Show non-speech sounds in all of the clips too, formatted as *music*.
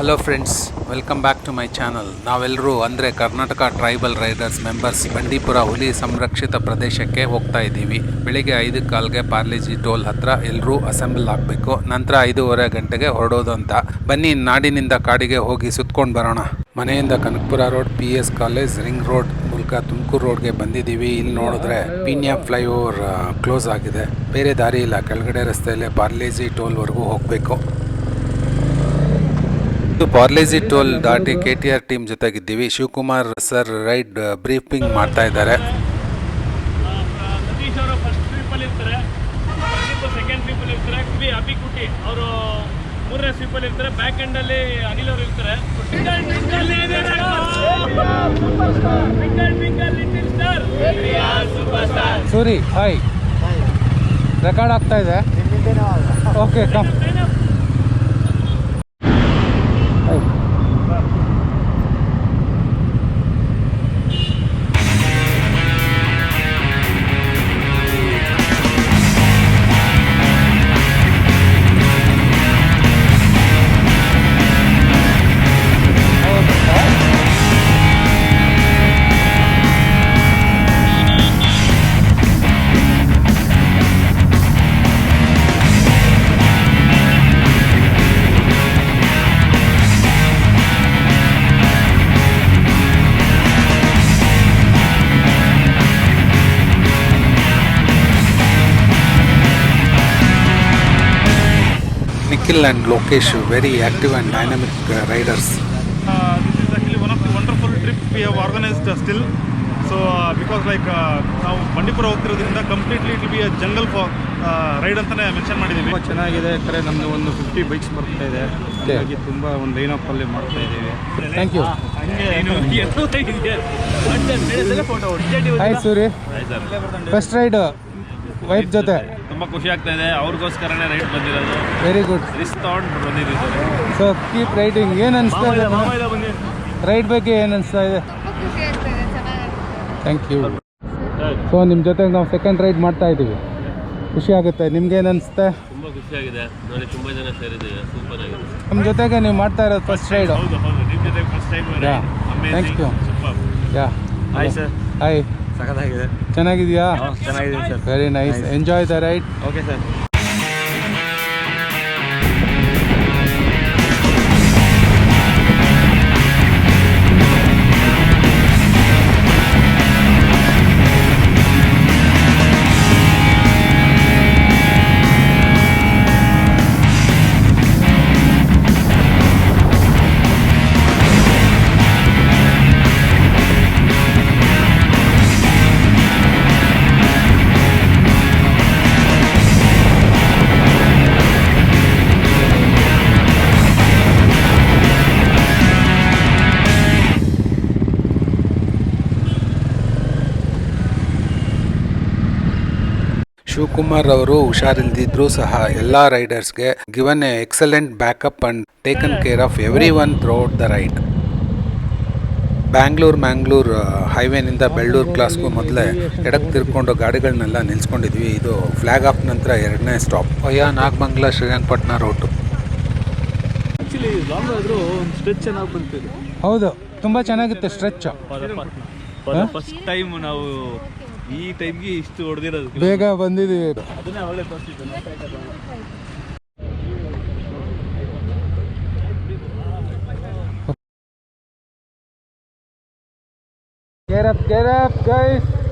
Hello friends welcome back to my channel ನಾವೆಲ್ಲರೂ ಅಂದರೆ Karnataka tribal riders members Bandipur ಹುಲಿ ಸಂರಕ್ಷಿತ ಪ್ರದೇಶಕ್ಕೆ ಹೋಗ್ತಾ ಇದ್ದೀವಿ. ಬೆಳಿಗ್ಗೆ ಐದು ಕಾಲ್ಗೆ ಪಾರ್ಲೇಜಿ ಟೋಲ್ ಹತ್ರ ಎಲ್ಲರೂ ಅಸೆಂಬಲ್ ಆಗಬೇಕು. ನಂತರ ಐದೂವರೆ ಗಂಟೆಗೆ ಹೊರಡೋದು ಅಂತ. ಬನ್ನಿ, ನಾಡಿನಿಂದ ಕಾಡಿಗೆ ಹೋಗಿ ಸುತ್ಕೊಂಡು ಬರೋಣ. ಮನೆಯಿಂದ Kanakapura road P S college ring road ಮೂಲಕ ತುಮಕೂರು ರೋಡ್ಗೆ ಬಂದಿದ್ದೀವಿ. ಇಲ್ಲಿ ನೋಡಿದ್ರೆ ಪೀನ್ಯಾ ಫ್ಲೈಓವರ್ ಕ್ಲೋಸ್ ಆಗಿದೆ. ಬೇರೆ ದಾರಿ ಇಲ್ಲ. ಕೆಳಗಡೆ ರಸ್ತೆಯಲ್ಲೇ ಪಾರ್ಲೇಜಿ ಟೋಲ್ವರೆಗೂ ಹೋಗಬೇಕು. ಪಾರ್ಲೇಜಿ ಟೋಲ್ ದಾಟಿ ಕೆ ಟಿ ಆರ್ ಟೀಮ್ ಜೊತೆಗಿದ್ದೀವಿ. ಶಿವಕುಮಾರ್ ಸರ್ ರೈಡ್ ಬ್ರೀಫಿಂಗ್ ಮಾಡ್ತಾ ಇದ್ದಾರೆ. ಸತೀಶ್ ಅವರು ಫಸ್ಟ್ ಟ್ರಿಪ್ಪಲ್ಲಿ ಇರ್ತಾರೆ. ಪ್ರದೀಪ್ ಸೆಕೆಂಡ್ ಟ್ರಿಪ್ಪಲ್ಲಿ ಇರ್ತಾರೆ. ಕುಬಿ ಅಬಿಕುಟಿ ಅವರು ಮೂರನೇ ಟ್ರಿಪ್ಪಲ್ಲಿ ಇರ್ತಾರೆ. ಬ್ಯಾಕ್ ಎಂಡಲ್ಲಿ ಅನಿಲ್ ಅವರು ಇರ್ತಾರೆ. ಸೂರಿ ಹಾಯ್ ರೆಕಾರ್ಡ್ ಆಗ್ತಾ ಇದೆ. Okay come Nikhil and Lokesh very active and dynamic riders Uh, this is actually one of the wonderful trip we have organized uh, still. So uh, because like uh, ನಾವು Bandipur ಹೋಗ್ತಿರೋದ್ರಿಂದ completely it be jungle for ride ಅಂತಲೇ mention ಮಾಡಿದ್ದೀವಿ ತುಂಬ ಚೆನ್ನಾಗಿದೆ. ಕರೆ ನಮ್ಮದು ಒಂದು fifty bikes ಬರ್ತಾ ಇದೆ. ಹಾಗಾಗಿ ತುಂಬ ಒಂದು ಲೈನ್ ಅಪ್ ಅಲ್ಲಿ ಮಾಡ್ತಾ ಇದ್ದೀವಿ. Thank you hi Suri first ride wife ಜೊತೆ. ತುಂಬ ಖುಷಿ ಆಗ್ತಾ ಇದೆ. ಅವ್ರಿಗೋಸ್ಕರನೇ ರೈಟ್ ಬಂದಿರೋದು. ವೆರಿ ಗುಡ್ ರಿಸ್ಕ್ ತಗೊಂಡು ಬಂದಿರೋದು. ಸೊ ಕೀಪ್ ರೈಟಿಂಗ್ ಏನು ಅನಿಸ್ತಾ ಇದೆ ರೈಟ್ ರೈಡ್ ಬಗ್ಗೆ ಏನು ಅನಿಸ್ತಾ ಇದೆ? ತುಂಬ ಖುಷಿ ಆಗ್ತದೆ ಚೆನ್ನಾಗಿ ಥ್ಯಾಂಕ್ ಯು ಸೊ ನಿಮ್ಮ ಜೊತೆಗೆ ನಾವು ಸೆಕೆಂಡ್ ರೈಡ್ ಮಾಡ್ತಾ ಇದ್ದೀವಿ ಖುಷಿ ಆಗುತ್ತೆ. ನಿಮ್ಗೇನು ಅನಿಸುತ್ತೆ ತುಂಬ ಖುಷಿಯಾಗಿದೆ ನೋಡಿ ತುಂಬ ಜನ ಸೇರಿದ್ದೀವಿ. ಸೂಪರ್ ಆಗಿದೆ. ನಮ್ಮ ಜೊತೆಗೆ ನೀವು ಮಾಡ್ತಾ ಇರೋದು ಫಸ್ಟ್ ರೈಡು ಹೌದು ಹೌದು. ನಿಮ್ಮ ಜೊತೆ first time thank you super yeah hi sir hi ಚೆನ್ನಾಗಿದೆಯಾ? ಚೆನ್ನಾಗಿದೆ sir. Very nice enjoy the ride okay sir Shivakumar ಅವರು ಹುಷಾರಿಲ್ದಿದ್ರೂ ಸಹ ಎಲ್ಲ ರೈಡರ್ಸ್ಗೆ given a excellent backup and taken care of every one throughout the ride. Bangalore Mangalore ಹೈವೇನಿಂದ Bellur ಕ್ಲಾಸ್ಗೂ ಮೊದಲೇ ಎಡಕ್ಕೆ ತಿರ್ಕೊಂಡು ಗಾಡಿಗಳನ್ನೆಲ್ಲ ನಿಲ್ಸ್ಕೊಂಡಿದ್ವಿ. ಇದು ಫ್ಲಾಗ್ ಆಫ್ ನಂತರ ಎರಡನೇ ಸ್ಟಾಪ್. ಅಯ್ಯ Nagamangala Srirangapatna road actually long ಆದರೂ ಒಂದು ಸ್ಟ್ರೆಚ್ ಚೆನ್ನಾಗಿ ಹೌದು ತುಂಬ ಚೆನ್ನಾಗಿತ್ತು ಸ್ಟ್ರೆಚ್ ಫಸ್ಟ್ ಟೈಮ್ ನಾವು ಈ ಟೈಮ್ಗೆ ಇಷ್ಟು ಹೊಡೆದಿರೋದು ಬೇಗ ಬಂದಿದ್ದೀವಿ ಅದನ್ನೇ ಅವಳೇ ತೋರಿಸಿದ್ದು Get up, get up, guys.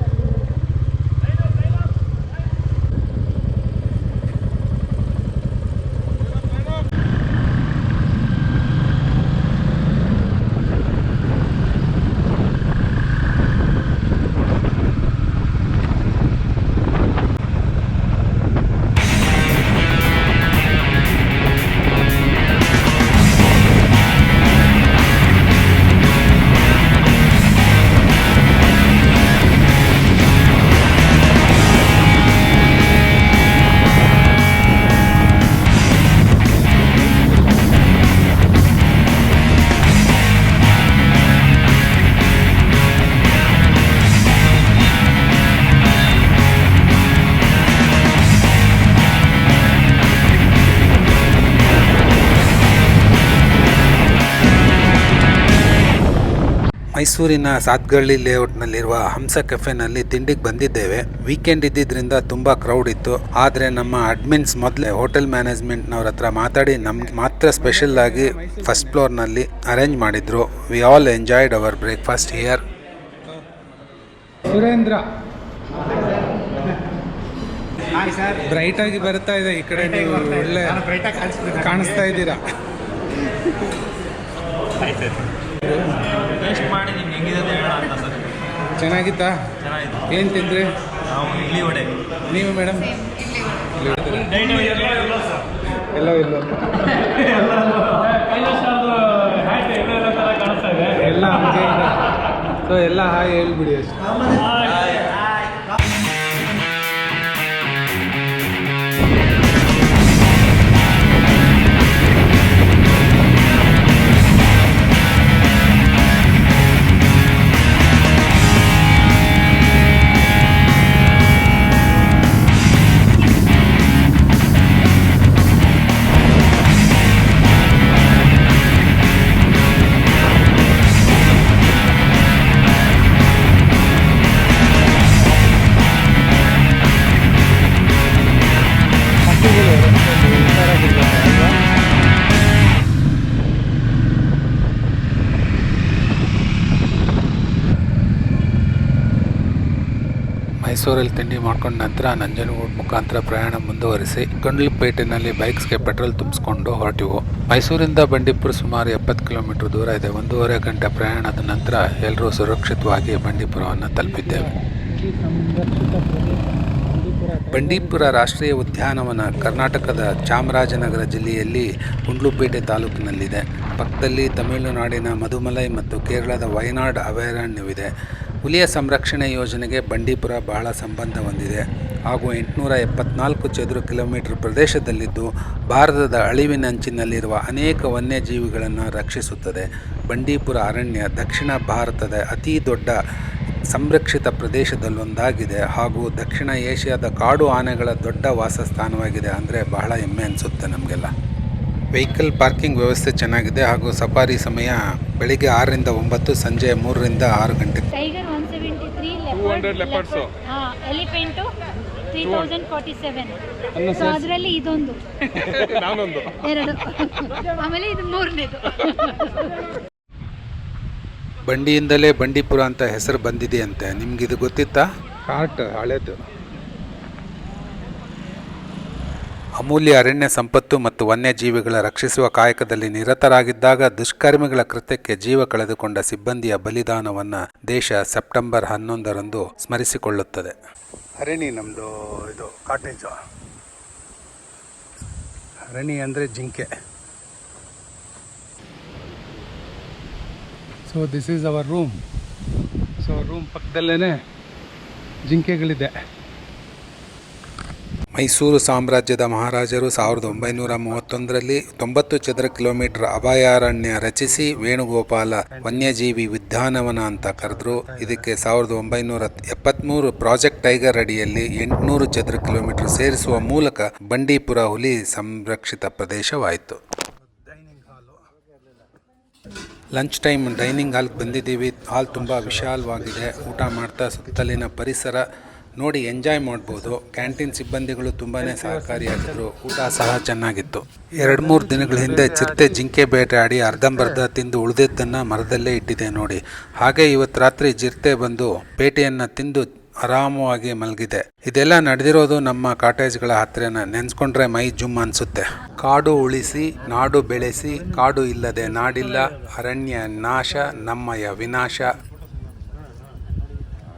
ಮೈಸೂರಿನ ಸಾತ್ಗಳ್ಳಿ ಲೇಔಟ್ನಲ್ಲಿರುವ ಹಂಸ ಕೆಫೆನಲ್ಲಿ ತಿಂಡಿಗೆ ಬಂದಿದ್ದೇವೆ. ವೀಕೆಂಡ್ ಇದ್ದಿದ್ದರಿಂದ ತುಂಬ ಕ್ರೌಡ್ ಇತ್ತು. ಆದರೆ ನಮ್ಮ ಅಡ್ಮಿನ್ಸ್ ಮೊದಲೇ ಹೋಟೆಲ್ ಮ್ಯಾನೇಜ್ಮೆಂಟ್ನವ್ರ ಹತ್ರ ಮಾತಾಡಿ ನಮ್ಗೆ ಮಾತ್ರ ಸ್ಪೆಷಲ್ ಆಗಿ ಫಸ್ಟ್ ಫ್ಲೋರ್ನಲ್ಲಿ ಅರೇಂಜ್ ಮಾಡಿದ್ರು. We all enjoyed our breakfast here. Surendra. Bright ಆಗಿ ಬರ್ತಾ ಇದೆ ಈ ಕಡೆ ನೀವು ಒಳ್ಳೆ ಕಾಣಿಸ್ತಾ ಇದ್ದೀರಾ? ಟೇಸ್ಟ್ ಮಾಡಿ ನಿಮ್ಗೆ ಹೆಂಗಿದೆ ಅಂತ ಹೇಳೋಣ ಅಂತ ಸರ್. ಚೆನ್ನಾಗಿತ್ತಾ? ಚೆನ್ನಾಗಿತ್ತು ಏನು ತಿಂದ್ರಿ? ನಾವು ಇಡ್ಲಿ ವಡೆ. ನೀವು ಮೇಡಮ್? ಎಲ್ಲೋ ಇಲ್ಲ ಎಲ್ಲ ಹಂಗೆ ಸೊ ಎಲ್ಲ ಹಾಗೆ ಹೇಳ್ಬಿಡಿ ಅಷ್ಟೇ. ಮೈಸೂರಲ್ಲಿ ತಿಂಡಿ ಮಾಡ್ಕೊಂಡ ನಂತರ ನಂಜನಗೂಡು ಮುಖಾಂತರ ಪ್ರಯಾಣ ಮುಂದುವರಿಸಿ ಗಂಡ್ಲಪೇಟೆನಲ್ಲಿ ಬೈಕ್ಸ್ಗೆ ಪೆಟ್ರೋಲ್ ತುಂಬಿಸ್ಕೊಂಡು ಹೊರಟಿವು. ಮೈಸೂರಿಂದ ಬಂಡೀಪುರ ಸುಮಾರು ಎಪ್ಪತ್ತು ಕಿಲೋಮೀಟರ್ ದೂರ ಇದೆ. ಒಂದೂವರೆ ಗಂಟೆ ಪ್ರಯಾಣದ ನಂತರ ಎಲ್ಲರೂ ಸುರಕ್ಷಿತವಾಗಿ ಬಂಡೀಪುರವನ್ನು ತಲುಪಿದ್ದೇವೆ. ಬಂಡೀಪುರ ರಾಷ್ಟ್ರೀಯ ಉದ್ಯಾನವನ ಕರ್ನಾಟಕದ ಚಾಮರಾಜನಗರ ಜಿಲ್ಲೆಯಲ್ಲಿ ಗುಂಡ್ಲುಪೇಟೆ ತಾಲೂಕಿನಲ್ಲಿದೆ. ಪಕ್ಕದಲ್ಲಿ ತಮಿಳುನಾಡಿನ ಮಧುಮಲೈ ಮತ್ತು ಕೇರಳದ ವಯನಾಡ್ ಅಭಯಾರಣ್ಯವಿದೆ. ಹುಲಿಯ ಸಂರಕ್ಷಣೆ ಯೋಜನೆಗೆ ಬಂಡೀಪುರ ಬಹಳ ಸಂಬಂಧ ಹೊಂದಿದೆ. ಹಾಗೂ ಎಂಟುನೂರ ಎಪ್ಪತ್ನಾಲ್ಕು ಚದುರ ಕಿಲೋಮೀಟರ್ ಪ್ರದೇಶದಲ್ಲಿದ್ದು, ಭಾರತದ ಅಳಿವಿನಂಚಿನಲ್ಲಿರುವ ಅನೇಕ ವನ್ಯಜೀವಿಗಳನ್ನು ರಕ್ಷಿಸುತ್ತದೆ. ಬಂಡೀಪುರ ಅರಣ್ಯ ದಕ್ಷಿಣ ಭಾರತದ ಅತಿ ದೊಡ್ಡ ಸಂರಕ್ಷಿತ ಪ್ರದೇಶದಲ್ಲೊಂದಾಗಿದೆ. ಹಾಗೂ ದಕ್ಷಿಣ ಏಷ್ಯಾದ ಕಾಡು ಆನೆಗಳ ದೊಡ್ಡ ವಾಸಸ್ಥಾನವಾಗಿದೆ ಅಂದರೆ ಬಹಳ ಹೆಮ್ಮೆ ಅನಿಸುತ್ತೆ ನಮಗೆಲ್ಲ. ವೆಹಿಕಲ್ ಪಾರ್ಕಿಂಗ್ ವ್ಯವಸ್ಥೆ ಚೆನ್ನಾಗಿದೆ. ಹಾಗೂ ಸಫಾರಿ ಸಮಯ ಬೆಳಿಗ್ಗೆ ಆರರಿಂದ ಒಂಬತ್ತು, ಸಂಜೆ ಮೂರರಿಂದ ಆರು ಗಂಟೆ. Three leopards elephant three thousand forty seven so ಅದರಲ್ಲಿ ಇದೊಂದು. *laughs* ನಾನೊಂದು. ಎರಡು. ಆಮೇಲೆ ಇದು ಮೂರನೇದು. ಬಂಡಿಯಿಂದಲೇ ಬಂಡೀಪುರ ಅಂತ ಹೆಸರು ಬಂದಿದೆಯಂತೆ. ಇದು ಗೊತ್ತಿತ್ತಾ? ಕಾರ್ಟ್ ಹಳೇದು. ಅಮೂಲ್ಯ ಅರಣ್ಯ ಸಂಪತ್ತು ಮತ್ತು ವನ್ಯಜೀವಿಗಳ ರಕ್ಷಿಸುವ ಕಾಯಕದಲ್ಲಿ ನಿರತರಾಗಿದ್ದಾಗ ದುಷ್ಕರ್ಮಿಗಳ ಕೃತ್ಯಕ್ಕೆ ಜೀವ ಕಳೆದುಕೊಂಡ ಸಿಬ್ಬಂದಿಯ ಬಲಿದಾನವನ್ನು ದೇಶ ಸೆಪ್ಟೆಂಬರ್ ಹನ್ನೊಂದರಂದು ಸ್ಮರಿಸಿಕೊಳ್ಳುತ್ತದೆ. ಅರಣಿ ನಮ್ಮದು ಇದು ಕಾಟೇಜು ಅರಣಿ ಅಂದರೆ ಜಿಂಕೆ. So this is our room so room ಪಕ್ಕದಲ್ಲೇ ಜಿಂಕೆಗಳಿದೆ. ಮೈಸೂರು ಸಾಮ್ರಾಜ್ಯದ ಮಹಾರಾಜರು ಸಾವಿರದ ಒಂಬೈನೂರ ಮೂವತ್ತೊಂದರಲ್ಲಿ ತೊಂಬತ್ತು ಚದರ ಕಿಲೋಮೀಟರ್ ಅಭಯಾರಣ್ಯ ರಚಿಸಿ ವೇಣುಗೋಪಾಲ ವನ್ಯಜೀವಿ ಉದ್ಯಾನವನ ಅಂತ ಕರೆದ್ರು. ಇದಕ್ಕೆ ಸಾವಿರದ ಒಂಬೈನೂರ ಎಪ್ಪತ್ತ್ಮೂರು ಪ್ರಾಜೆಕ್ಟ್ ಟೈಗರ್ ಅಡಿಯಲ್ಲಿ ಎಂಟುನೂರು ಚದರ ಕಿಲೋಮೀಟರ್ ಸೇರಿಸುವ ಮೂಲಕ ಬಂಡೀಪುರ ಹುಲಿ ಸಂರಕ್ಷಿತ ಪ್ರದೇಶವಾಯಿತು. ಲಂಚ್ ಟೈಮ್ ಡೈನಿಂಗ್ ಹಾಲ್ಗೆ ಬಂದಿದ್ದೀವಿ. ಹಾಲ್ ತುಂಬ ವಿಶಾಲವಾಗಿದೆ. ಊಟ ಮಾಡ್ತಾ ಸುತ್ತಲಿನ ಪರಿಸರ ನೋಡಿ ಎಂಜಾಯ್ ಮಾಡ್ಬೋದು. ಕ್ಯಾಂಟೀನ್ ಸಿಬ್ಬಂದಿಗಳು ತುಂಬಾ ಸಹಕಾರಿಯಾಗಿದ್ದರು ಊಟ ಸಹ ಚೆನ್ನಾಗಿತ್ತು. ಎರಡು ಮೂರು ದಿನಗಳ ಹಿಂದೆ ಚಿರತೆ ಜಿಂಕೆ ಬೇಟೆ ಅರ್ಧಂಬರ್ಧ ತಿಂದು ಉಳಿದಿದ್ದನ್ನು ಮರದಲ್ಲೇ ಇಟ್ಟಿದೆ ನೋಡಿ. ಹಾಗೆ ಇವತ್ತು ರಾತ್ರಿ ಚಿರತೆ ಬಂದು ಪೇಟೆಯನ್ನು ತಿಂದು ಆರಾಮವಾಗಿ ಮಲಗಿದೆ. ಇದೆಲ್ಲ ನಡೆದಿರೋದು ನಮ್ಮ ಕಾಟೇಜ್ಗಳ ಹತ್ತಿರನ ನೆನೆಸ್ಕೊಂಡ್ರೆ ಮೈ ಜುಮ್ ಅನಿಸುತ್ತೆ. ಕಾಡು ಉಳಿಸಿ, ನಾಡು ಬೆಳೆಸಿ, ಕಾಡು ಇಲ್ಲದೆ ನಾಡಿಲ್ಲ, ಅರಣ್ಯ ನಾಶ ನಮ್ಮಯ ವಿನಾಶ.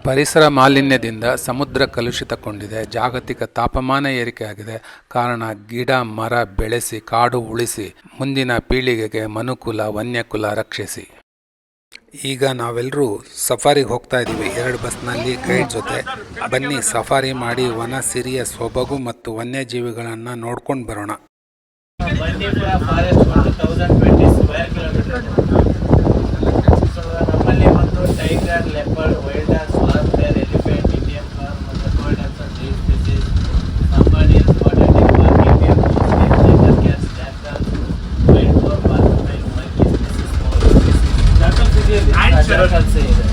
ಪರಿಸರ ಮಾಲಿನ್ಯದಿಂದ ಸಮುದ್ರ ಕಲುಷಿತಗೊಂಡಿದೆ. ಜಾಗತಿಕ ತಾಪಮಾನ ಏರಿಕೆಯಾಗಿದೆ. ಕಾರಣ ಗಿಡ, ಮರ ಬೆಳೆಸಿ, ಕಾಡು ಉಳಿಸಿ, ಮುಂದಿನ ಪೀಳಿಗೆಗೆ ಮನುಕುಲ, ವನ್ಯಕುಲ ರಕ್ಷಿಸಿ. ಈಗ ನಾವೆಲ್ಲರೂ ಸಫಾರಿಗೆ ಹೋಗ್ತಾ ಇದ್ದೀವಿ. ಎರಡು ಬಸ್ನಲ್ಲಿ ಗೈಡ್ ಜೊತೆ. ಬನ್ನಿ, ಸಫಾರಿ ಮಾಡಿ ವನ, ಸಿರಿಯ, ಸೊಬಗು ಮತ್ತು ವನ್ಯಜೀವಿಗಳನ್ನು ನೋಡ್ಕೊಂಡು ಬರೋಣ ಬಂಡೀಪುರ ಫಾರೆಸ್ಟ್ ಒಂದು thousand twenty square kilometer so ನಮ್ಮಲ್ಲಿ ಒಂದು tiger leopard wilder swarm bear elephant Indian form ಮತ್ತು ಕೋಲ್ಡ್ ಅಂತ three species ಸಂಬಾಡಿ spotted Indian tiger cats jackal wild four park monkeys this is small jackal ಸಿಟಿಯಲ್ಲಿ ಸರ್ಕಲ್ಸ್ ಇದೆ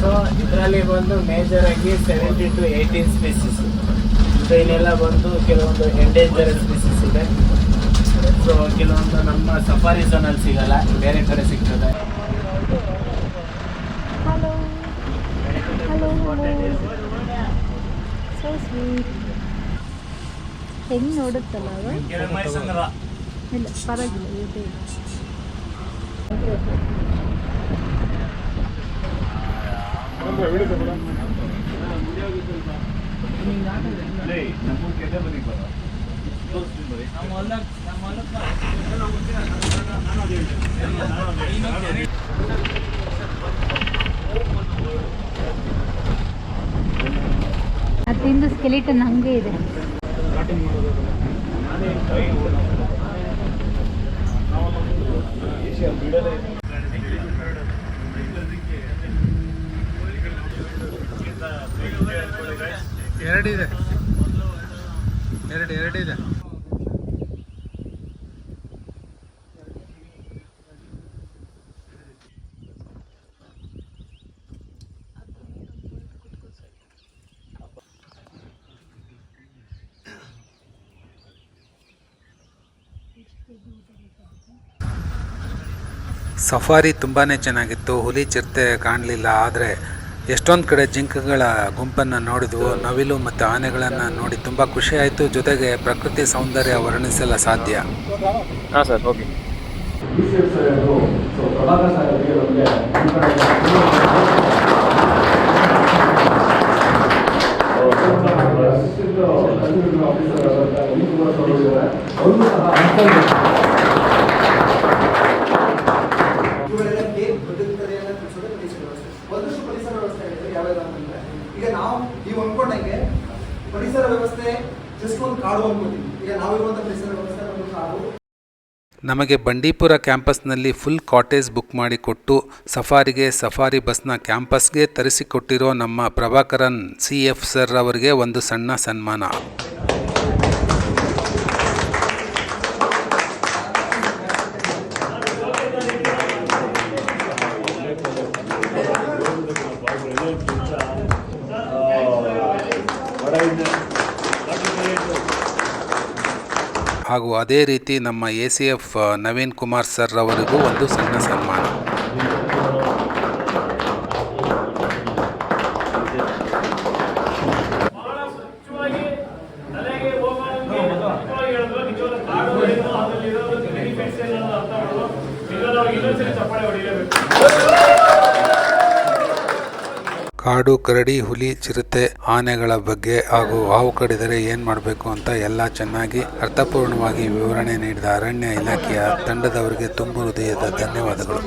so ಇದರಲ್ಲಿ ಬಂದು major ಆಗಿ seventy to eighteen species ಇದನ್ನೆಲ್ಲ ಬಂದು ಕೆಲವೊಂದು ಎಂಡೇಂಜರ್ ಸ್ಪೀಸೀಸ್ ಇದೆ ಸೊ ಕೆಲವೊಂದು ನಮ್ಮ ಸಫಾರಿ ಝೋನಲ್ಲಿ ಸಿಗಲ್ಲ ಬೇರೆ ಕಡೆ ಸಿಗ್ತದೆ. ಹೆಂಗೆ ನೋಡುತ್ತಲ್ಲ ಇಲ್ಲ ಪರವಾಗಿಲ್ಲ ಇದೆ ಅದ್ರಿಂದ ಸ್ಕೆಲಿಟನ್ ಹಂಗೆ ಇದೆ. ಎರಡಿದೆ ಎರಡು ಎರಡಿದೆ ಸಫಾರಿ ತುಂಬಾ ಚೆನ್ನಾಗಿತ್ತು. ಹುಲಿ ಚಿರತೆ ಕಾಣಲಿಲ್ಲ. ಆದರೆ ಎಷ್ಟೊಂದು ಕಡೆ ಜಿಂಕೆಗಳ ಗುಂಪನ್ನು ನೋಡಿದ್ವು. ನವಿಲು ಮತ್ತು ಆನೆಗಳನ್ನು ನೋಡಿ ತುಂಬ ಆಯಿತು. ಜೊತೆಗೆ ಪ್ರಕೃತಿ ಸೌಂದರ್ಯ ವರ್ಣಿಸಲು ಸಾಧ್ಯ. ಹಾಂ ಸರ್ ಓಕೆ ಬದುಕುತ್ತದೆ ಅನ್ನೋ ತಿಳಿಸೋದು ಪರಿಸರ ವ್ಯವಸ್ಥೆ ಒಂದಷ್ಟು ಪರಿಸರ ವ್ಯವಸ್ಥೆ ಹೇಳಿದ್ರೆ ಯಾವ್ಯಾವ ಅಂತಂದ್ರೆ ಈಗ ನಾವು ನೀವು ಅನ್ಕೊಂಡಂಗೆ ಪರಿಸರ ವ್ಯವಸ್ಥೆ ನಮಗೆ ಬಂಡೀಪುರ ಕ್ಯಾಂಪಸ್ನಲ್ಲಿ ಫುಲ್ ಕಾಟೇಜ್ ಬುಕ್ ಮಾಡಿಕೊಟ್ಟು ಸಫಾರಿಗೆ, ಸಫಾರಿ ಬಸ್ನ ಕ್ಯಾಂಪಸ್ಗೆ ತರಿಸಿಕೊಟ್ಟಿರೋ ನಮ್ಮ ಪ್ರಭಾಕರನ್ ಸಿ ಎಫ್ ಸರ್ ಅವರಿಗೆ ಒಂದು ಸಣ್ಣ ಸನ್ಮಾನ. ಹಾಗೂ ಅದೇ ರೀತಿ ನಮ್ಮ A C F Naveen Kumar sir ಅವರಿಗೂ ಒಂದು ಸಣ್ಣ ಸನ್ಮಾನ. ಕಾಡು ಕರಡಿ ಹುಲಿ ಚಿರತೆ ಆನೆಗಳ ಬಗ್ಗೆ ಹಾಗೂ ಹಾವು ಕಡಿದರೆ ಏನ್ ಮಾಡಬೇಕು ಅಂತ ಎಲ್ಲ ಚೆನ್ನಾಗಿ ಅರ್ಥಪೂರ್ಣವಾಗಿ ವಿವರಣೆ ನೀಡಿದ ಅರಣ್ಯ ಇಲಾಖೆಯ ತಂಡದವರಿಗೆ ತುಂಬ ಹೃದಯದ ಧನ್ಯವಾದಗಳು.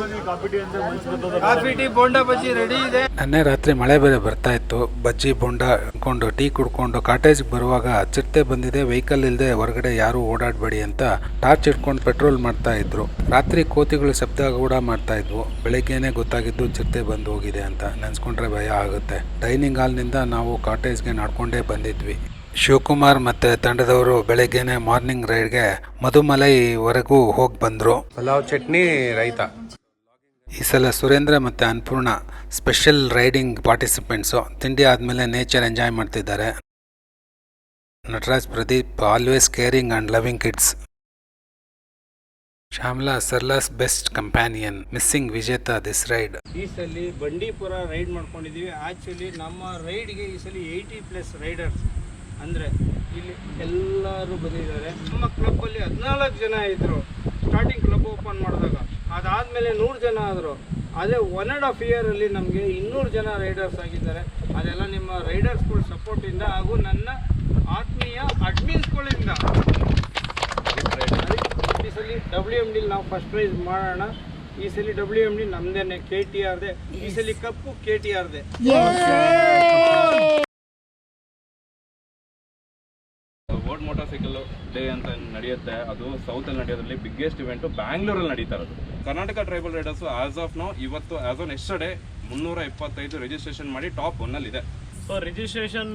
ನೆನ್ನೆ ರಾತ್ರಿ ಮಳೆ ಬೇರೆ ಬರ್ತಾ ಇತ್ತು. ಬಜ್ಜಿ ಬೊಂಡ ಕೊಂಡು ಟೀ ಕುಡ್ಕೊಂಡು ಕಾಟೇಜ್ಗೆ ಬರುವಾಗ ಚಿರತೆ ಬಂದಿದೆ. ವೆಹಿಕಲ್ ಇಲ್ಲದೆ ಹೊರಗಡೆ ಯಾರು ಓಡಾಡಬೇಡಿ ಅಂತ ಟಾರ್ಚ್ ಇಟ್ಕೊಂಡು ಪೆಟ್ರೋಲ್ ಮಾಡ್ತಾ ಇದ್ರು. ರಾತ್ರಿ ಕೋತಿಗಳು ಶಬ್ದ ಕೂಡ ಮಾಡ್ತಾ ಇದ್ವು. ಬೆಳಿಗ್ಗೆನೆ ಗೊತ್ತಾಗಿದ್ದು ಚಿರತೆ ಬಂದು ಹೋಗಿದೆ ಅಂತ. ನೆನ್ಸ್ಕೊಂಡ್ರೆ ಭಯ ಆಗುತ್ತೆ. ಡೈನಿಂಗ್ ಹಾಲ್ನಿಂದ ನಾವು ಕಾಟೇಜ್ಗೆ ನಡ್ಕೊಂಡೇ ಬಂದಿದ್ವಿ. ಶಿವಕುಮಾರ್ ಮತ್ತೆ ತಂಡದವರು ಬೆಳಗ್ಗೆನೆ ಮಾರ್ನಿಂಗ್ ರೈಡ್ಗೆ ಮಧುಮಲೈವರೆಗೂ ಹೋಗಿ ಬಂದರು. ಪಲಾವ್ ಚಟ್ನಿ ರೈತ. ಈ ಸಲ ಸುರೇಂದ್ರ ಮತ್ತು ಅನ್ಪೂರ್ಣ ಸ್ಪೆಷಲ್ ರೈಡಿಂಗ್ ಪಾರ್ಟಿಸಿಪೆಂಟ್ಸು. ತಿಂಡಿ ಆದಮೇಲೆ ನೇಚರ್ ಎಂಜಾಯ್ ಮಾಡ್ತಿದ್ದಾರೆ. Nataraj Pradeep always caring and loving kids. Shyamala ಸರ್ಲಾಸ್ best companion, missing Vijetha this ride. ಈ ಸಲ ಬಂಡೀಪುರ ರೈಡ್ ಮಾಡ್ಕೊಂಡಿದ್ದೀವಿ ಆ್ಯಕ್ಚುಲಿ ನಮ್ಮ ರೈಡ್ಗೆ ಈ ಸಲ ಏಯ್ಟಿ ಪ್ಲಸ್ ರೈಡರ್ಸ್. ಅಂದರೆ ಇಲ್ಲಿ ಎಲ್ಲರೂ ಬಂದಿದ್ದಾರೆ. ನಮ್ಮ ಕ್ಲಬ್ಬಲ್ಲಿ ಹದಿನಾಲ್ಕು ಜನ ಇದ್ದರು ಸ್ಟಾರ್ಟಿಂಗ್ ಕ್ಲಬ್ ಓಪನ್ ಮಾಡಿದಾಗ. ಅದಾದಮೇಲೆ ನೂರು ಜನ ಆದರು. ಅದೇ ಒನ್ ಆ್ಯಂಡ್ ಹಾಫ್ ಇಯರಲ್ಲಿ ನಮಗೆ ಇನ್ನೂರು ಜನ ರೈಡರ್ಸ್ ಆಗಿದ್ದಾರೆ. ಅದೆಲ್ಲ ನಿಮ್ಮ ರೈಡರ್ಸ್ಗಳ ಸಪೋರ್ಟಿಂದ ಹಾಗೂ ನನ್ನ ಆತ್ಮೀಯ ಅಡ್ಮಿನ್ಸ್ಗಳಿಂದ ಸಲ ಡಬ್ಲ್ಯೂ ಎಂ ಡಿಲಿ ನಾವು ಫಸ್ಟ್ ಪ್ರೈಸ್ ಮಾಡೋಣ. ಈ ಸಲ ಡಬ್ಲ್ಯೂ ಎಂ ಡಿ ನಮ್ದೇನೆ ಕೆ ಟಿ ಆರ್ದೆ ಈ ಸಲ ಕಪ್ಪು ಕೆ ಟಿ ಆರ್ದೆ ವರ್ಲ್ಡ್ ಮೋಟಾರ್ ಸೈಕಲ್ ಡೇ ಅಂತ ನಡೆಯುತ್ತೆ. ಅದು ಸೌತ್ ಅಲ್ಲಿ ನಡೆಯೋದ್ರಲ್ಲಿ ಬಿಗ್ಗೆಸ್ಟ್ ಇವೆಂಟ್ ಬ್ಯಾಂಗ್ಳೂರಲ್ಲಿ ನಡೀತಾ ಇರೋದು. Karnataka tribal riders as of now ಇವತ್ತು ಆಸ್ ಆನ್ ಎಸ್ಟರ್ಡೇ ಮುನ್ನೂರ ಇಪ್ಪತ್ತೈದು ರಿಜಿಸ್ಟ್ರೇಷನ್ ಮಾಡಿ ಟಾಪ್ ಒನ್ ಅಲ್ಲಿ ಇದೆ ಸೊ ರಿಜಿಸ್ಟ್ರೇಷನ್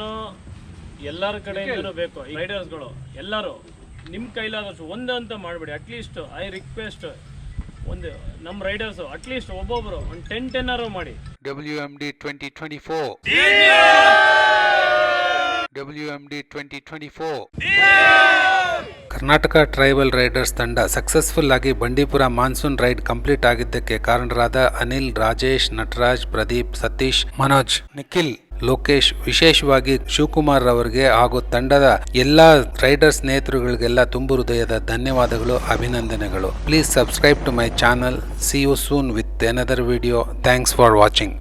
ಎಲ್ಲರ ಕಡೆಯಿಂದಲೂ ಬೇಕು. ರೈಡರ್ಸ್ಗಳು ಎಲ್ಲರೂ. ನಿಮ್ಮ ಕೈಲಾದಷ್ಟು ಒಂದು ಅಂತ ಮಾಡಬೇಡಿ. ಅಟ್ಲೀಸ್ಟ್ ಐ ರಿಕ್ವೆಸ್ಟ್ ಒಂದು ನಮ್ಮ ರೈಡರ್ಸು ಅಟ್ಲೀಸ್ಟ್ ಒಬ್ಬೊಬ್ಬರು ಒಂದು ಟೆನ್ ಟೆನ್ ಆರು ಮಾಡಿ. W M D twenty twenty four W M D twenty twenty four Karnataka tribal riders ತಂಡ ಸಕ್ಸಸ್ಫುಲ್ ಆಗಿ ಬಂಡೀಪುರ ಮಾನ್ಸೂನ್ ರೈಡ್ ಕಂಪ್ಲೀಟ್ ಆಗಿದ್ದಕ್ಕೆ ಕಾರಣರಾದ ಅನಿಲ್, ರಾಜೇಶ್, ನಟರಾಜ್, ಪ್ರದೀಪ್, ಸತೀಶ್, ಮನೋಜ್, ನಿಖಿಲ್, ಲೋಕೇಶ್, ವಿಶೇಷವಾಗಿ ಶಿವಕುಮಾರ್ ಅವರಿಗೆ ಹಾಗೂ ತಂಡದ ಎಲ್ಲ ರೈಡರ್ಸ್ ಸ್ನೇಹಿತರುಗಳಿಗೆಲ್ಲ ತುಂಬು ಹೃದಯದ ಧನ್ಯವಾದಗಳು, ಅಭಿನಂದನೆಗಳು. Please subscribe to my channel see you soon with another video thanks for watching